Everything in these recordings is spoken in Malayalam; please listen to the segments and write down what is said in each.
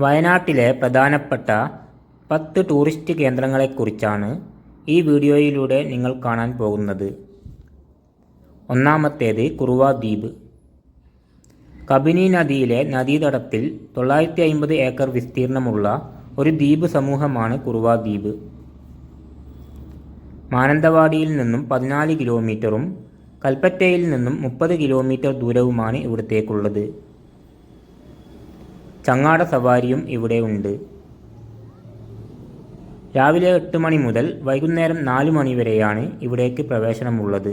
വയനാട്ടിലെ പ്രധാനപ്പെട്ട പത്ത് ടൂറിസ്റ്റ് കേന്ദ്രങ്ങളെക്കുറിച്ചാണ് ഈ വീഡിയോയിലൂടെ നിങ്ങൾ കാണാൻ പോകുന്നത്. ഒന്നാമത്തേത് കുറുവ ദ്വീപ്. കബിനി നദിയിലെ നദീതടത്തിൽ തൊള്ളായിരത്തി അമ്പത് ഏക്കർ വിസ്തീർണമുള്ള ഒരു ദ്വീപ് സമൂഹമാണ് കുറുവ ദ്വീപ്. മാനന്തവാടിയിൽ നിന്നും പതിനാല് കിലോമീറ്ററും കൽപ്പറ്റയിൽ നിന്നും മുപ്പത് കിലോമീറ്റർ ദൂരവുമാണ് ഇവിടത്തേക്കുള്ളത്. ചങ്ങാട സവാരിയും ഇവിടെ ഉണ്ട്. രാവിലെ എട്ട് മണി മുതൽ വൈകുന്നേരം നാല് മണി വരെയാണ് ഇവിടേക്ക് പ്രവേശനമുള്ളത്.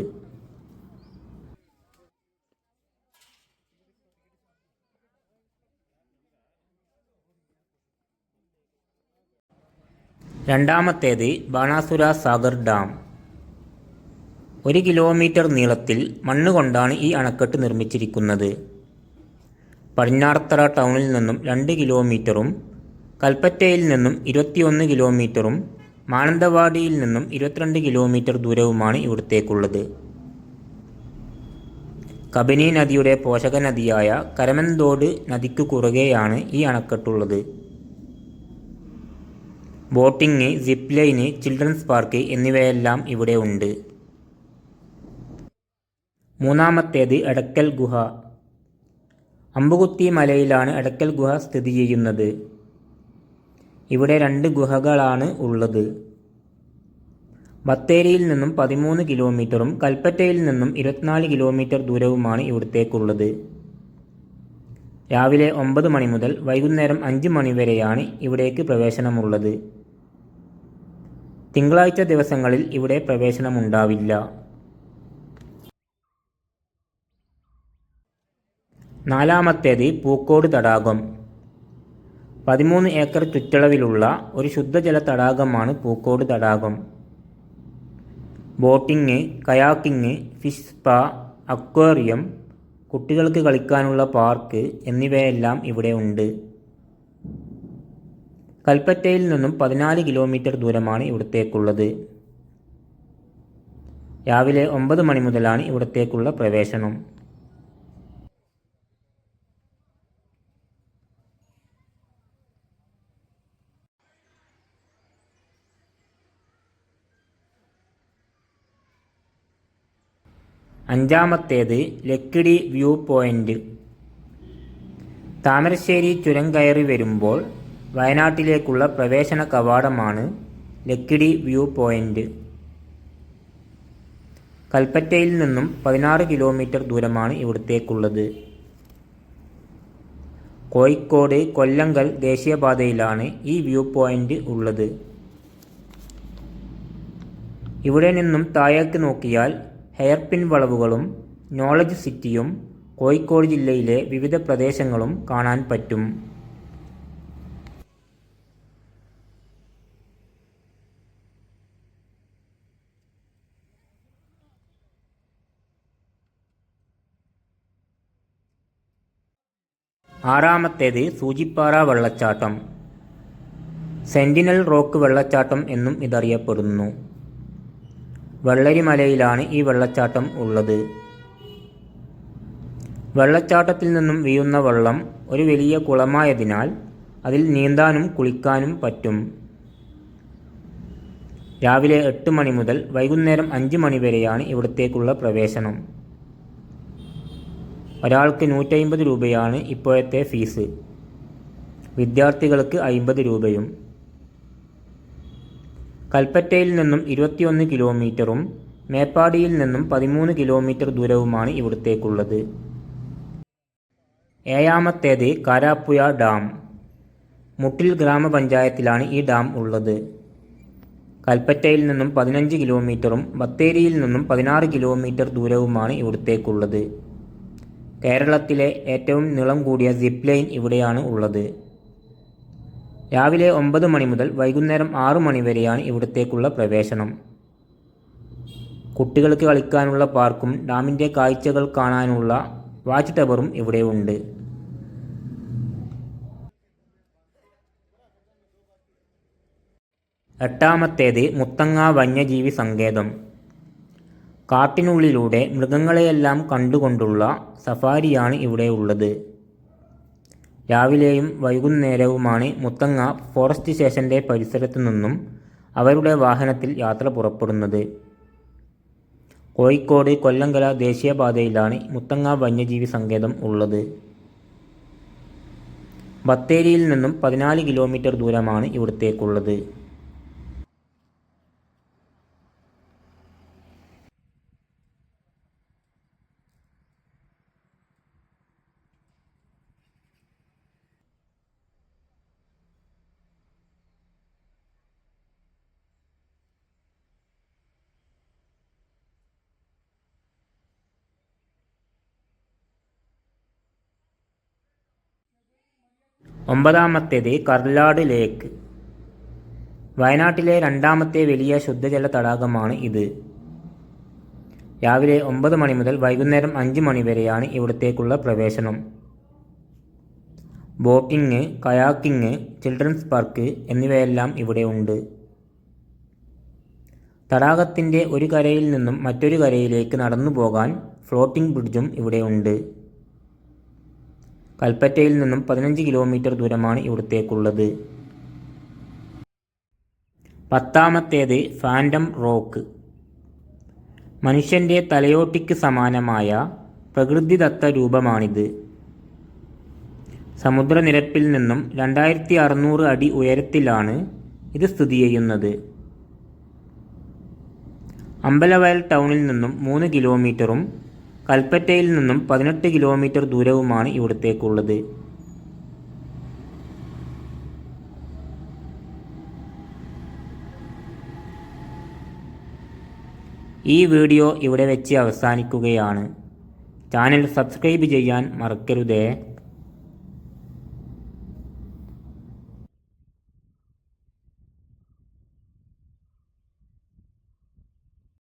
രണ്ടാമത്തേത് ബാണാസുര സാഗർ ഡാം. ഒരു കിലോമീറ്റർ നീളത്തിൽ മണ്ണുകൊണ്ടാണ് ഈ അണക്കെട്ട് നിർമ്മിച്ചിരിക്കുന്നത്. പടിഞ്ഞാറത്തറ ടൗണിൽ നിന്നും രണ്ട് കിലോമീറ്ററും കൽപ്പറ്റയിൽ നിന്നും ഇരുപത്തിയൊന്ന് കിലോമീറ്ററും മാനന്തവാടിയിൽ നിന്നും ഇരുപത്തിരണ്ട് കിലോമീറ്റർ ദൂരവുമാണ് ഇവിടത്തേക്കുള്ളത്. കബനി നദിയുടെ പോഷക നദിയായ കരമൻതോട് നദിക്കു കുറുകെയാണ് ഈ അണക്കെട്ടുള്ളത്. Boating zip line children's park എന്നിവയെല്ലാം ഇവിടെ ഉണ്ട്. മൂന്നാമത്തേത് എടക്കൽ ഗുഹ. അമ്പുകുത്തി മലയിലാണ് എടക്കൽ ഗുഹ സ്ഥിതി ചെയ്യുന്നത്. ഇവിടെ രണ്ട് ഗുഹകളാണ് ഉള്ളത്. ബത്തേരിയിൽ നിന്നും പതിമൂന്ന് കിലോമീറ്ററും കൽപ്പറ്റയിൽ നിന്നും ഇരുപത്തിനാല് കിലോമീറ്റർ ദൂരവുമാണ് ഇവിടത്തേക്കുള്ളത്. രാവിലെ ഒമ്പത് മണി മുതൽ വൈകുന്നേരം അഞ്ച് മണി വരെയാണ് ഇവിടേക്ക് പ്രവേശനമുള്ളത്. തിങ്കളാഴ്ച ദിവസങ്ങളിൽ ഇവിടെ പ്രവേശനമുണ്ടാവില്ല. നാലാമത്തേത് പൂക്കോട് തടാകം. പതിമൂന്ന് ഏക്കർ ചുറ്റളവിലുള്ള ഒരു ശുദ്ധജല തടാകമാണ് പൂക്കോട് തടാകം. Boating kayaking fish spa aquarium കുട്ടികൾക്ക് കളിക്കാനുള്ള പാർക്ക് എന്നിവയെല്ലാം ഇവിടെ ഉണ്ട്. കൽപ്പറ്റയിൽ നിന്നും പതിനാല് കിലോമീറ്റർ ദൂരമാണ് ഇവിടത്തേക്കുള്ളത്. രാവിലെ ഒമ്പത് മണി മുതലാണ് ഇവിടത്തേക്കുള്ള പ്രവേശനം. അഞ്ചാമത്തേത് ലക്കിടി വ്യൂ പോയിന്റ്. താമരശ്ശേരി ചുരം കയറി വരുമ്പോൾ വയനാട്ടിലേക്കുള്ള പ്രവേശന കവാടമാണ് ലക്കിടി വ്യൂ പോയിന്റ്. കൽപ്പറ്റയിൽ നിന്നും പതിനാറ് കിലോമീറ്റർ ദൂരമാണ് ഇവിടത്തേക്കുള്ളത്. കോഴിക്കോട് കൊല്ലങ്കൽ ദേശീയപാതയിലാണ് ഈ വ്യൂ പോയിന്റ് ഉള്ളത്. ഇവിടെ നിന്നും താഴേക്ക് നോക്കിയാൽ ഹെയർപിൻ വളവുകളും നോളജ് സിറ്റിയും കോഴിക്കോട് ജില്ലയിലെ വിവിധ പ്രദേശങ്ങളും കാണാൻ പറ്റും. ആറാമത്തേത് സൂചിപ്പാറ വെള്ളച്ചാട്ടം. സെന്റിനൽ റോക്ക് വെള്ളച്ചാട്ടം എന്നും ഇതറിയപ്പെടുന്നു. വെള്ളരിമലയിലാണ് ഈ വെള്ളച്ചാട്ടം ഉള്ളത്. വെള്ളച്ചാട്ടത്തിൽ നിന്നും വീഴുന്ന വെള്ളം ഒരു വലിയ കുളമായതിനാൽ അതിൽ നീന്താനും കുളിക്കാനും പറ്റും. രാവിലെ എട്ട് മണി മുതൽ വൈകുന്നേരം അഞ്ച് മണി വരെയാണ് ഇവിടത്തേക്കുള്ള പ്രവേശനം. ഒരാൾക്ക് നൂറ്റമ്പത് രൂപയാണ് ഇപ്പോഴത്തെ ഫീസ്. വിദ്യാർത്ഥികൾക്ക് അമ്പത് രൂപയും കൽപ്പറ്റയിൽ നിന്നും ഇരുപത്തിയൊന്ന് കിലോമീറ്ററും മേപ്പാടിയിൽ നിന്നും പതിമൂന്ന് കിലോമീറ്റർ ദൂരവുമാണ് ഇവിടത്തേക്കുള്ളത്. ഏഴാമത്തേത് കാരാപ്പുഴ ഡാം. മുട്ടിൽ ഗ്രാമപഞ്ചായത്തിലാണ് ഈ ഡാം ഉള്ളത്. കൽപ്പറ്റയിൽ നിന്നും പതിനഞ്ച് കിലോമീറ്ററും ബത്തേരിയിൽ നിന്നും പതിനാറ് കിലോമീറ്റർ ദൂരവുമാണ് ഇവിടത്തേക്കുള്ളത്. കേരളത്തിലെ ഏറ്റവും നീളം കൂടിയ സിപ്പ് ലൈൻ ഇവിടെയാണ് ഉള്ളത്. രാവിലെ ഒമ്പത് മണി മുതൽ വൈകുന്നേരം ആറു മണി വരെയാണ് ഇവിടത്തേക്കുള്ള പ്രവേശനം. കുട്ടികൾക്ക് കളിക്കാനുള്ള പാർക്കും ഡാമിന്റെ കാഴ്ചകൾ കാണാനുള്ള വാച്ച് ടവറും ഇവിടെ ഉണ്ട്. എട്ടാമത്തേത് മുത്തങ്ങ വന്യജീവി സങ്കേതം. കാട്ടിനുള്ളിലൂടെ മൃഗങ്ങളെയെല്ലാം കണ്ടുകൊണ്ടുള്ള സഫാരിയാണ് ഇവിടെ ഉള്ളത്. രാവിലെയും വൈകുന്നേരവുമാണ് മുത്തങ്ങ ഫോറസ്റ്റ് സ്റ്റേഷന്റെ പരിസരത്തു നിന്നും അവരുടെ വാഹനത്തിൽ യാത്ര പുറപ്പെടുന്നത്. കോഴിക്കോട് കൊല്ലങ്കല ദേശീയപാതയിലാണ് മുത്തങ്ങ വന്യജീവി സങ്കേതം ഉള്ളത്. ബത്തേരിയിൽ നിന്നും പതിനാല് കിലോമീറ്റർ ദൂരമാണ് ഇവിടത്തേക്കുള്ളത്. ഒമ്പതാമത്തേത് കർലാട് ലേക്ക് വയനാട്ടിലെ രണ്ടാമത്തെ വലിയ ശുദ്ധജല തടാകമാണ് ഇത്. രാവിലെ ഒമ്പത് മണി മുതൽ വൈകുന്നേരം അഞ്ച് മണി വരെയാണ് ഇവിടത്തേക്കുള്ള പ്രവേശനം. ബോട്ടിംഗ് കയാക്കിംഗ് ചിൽഡ്രൻസ് പാർക്ക് എന്നിവയെല്ലാം ഇവിടെ ഉണ്ട്. തടാകത്തിന്റെ ഒരു കരയിൽ നിന്നും മറ്റൊരു കരയിലേക്ക് നടന്നു പോകാൻ ഫ്ലോട്ടിംഗ് ബ്രിഡ്ജും ഇവിടെ ഉണ്ട്. കൽപ്പറ്റയിൽ നിന്നും പതിനഞ്ച് കിലോമീറ്റർ ദൂരമാണ് ഇവിടത്തേക്കുള്ളത്. പത്താമത്തേത് ഫാൻഡം റോക്ക്. മനുഷ്യന്റെ തലയോട്ടിക്ക് സമാനമായ പ്രകൃതിദത്ത രൂപമാണിത്. സമുദ്രനിരപ്പിൽ നിന്നും രണ്ടായിരത്തി അറുന്നൂറ് അടി ഉയരത്തിലാണ് ഇത് സ്ഥിതി ചെയ്യുന്നത്. അമ്പലവയൽ ടൗണിൽ നിന്നും മൂന്ന് കിലോമീറ്ററും കൽപ്പറ്റയിൽ നിന്നും പതിനെട്ട് കിലോമീറ്റർ ദൂരവുമാണ് ഇവിടത്തേക്കുള്ളത്. ഈ വീഡിയോ ഇവിടെ വെച്ച് അവസാനിക്കുകയാണ്. ചാനൽ സബ്സ്ക്രൈബ് ചെയ്യാൻ മറക്കരുതേ.